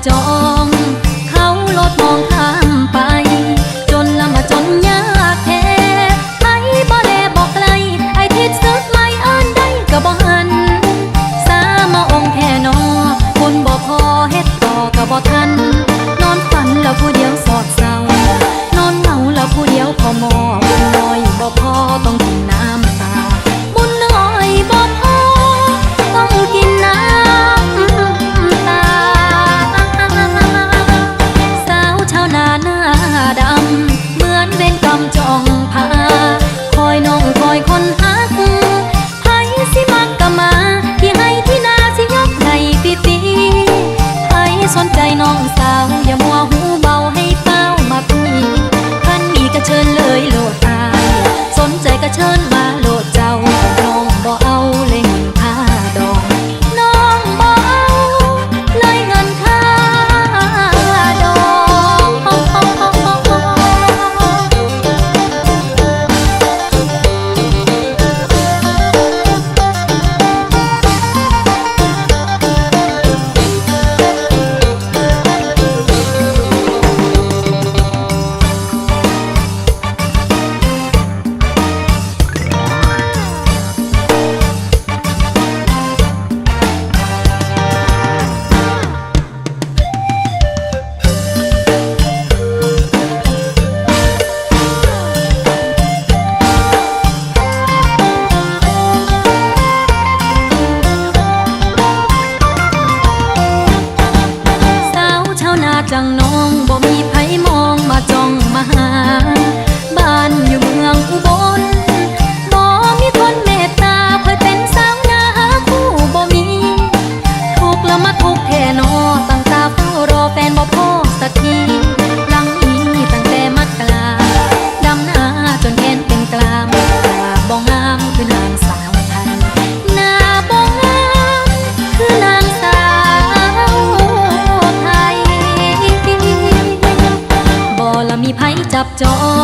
叫。 เส้นกำจองพา น้องบ่มีไผมองมาจ้องมาหา don't